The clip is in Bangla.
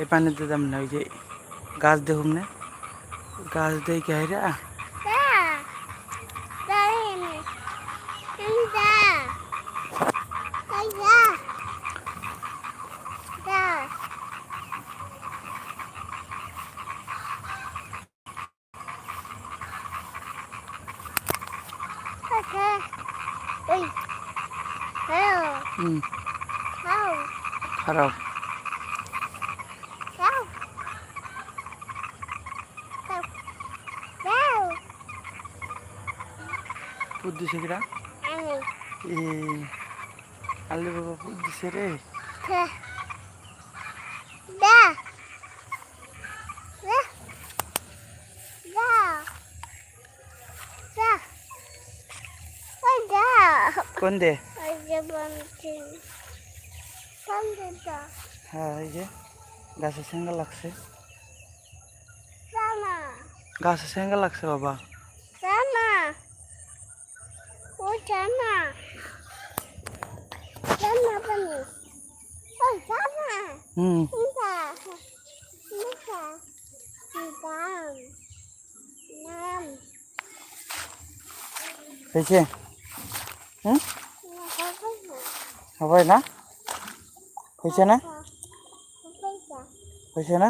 এই পানিতে দাম না ওই যে গাছ দেখুন না গাছ দেই কে হাইরা Da. Da ini. Ini da. Da ya. Da. Okay. Oi. Hello. Hmm How? দিছে কিরা Ani. এ আলে বাবা পুত দিছে রে Ke. Da. Da. হ্যাঁ এই যে গাছে সেঙ্গা লাগছে. গাছে সেঙ্গা লাগছে বাবা. Oh. Oh. হুম. হয়েছে হুম. হবে না হয়েছে না হয়েছে না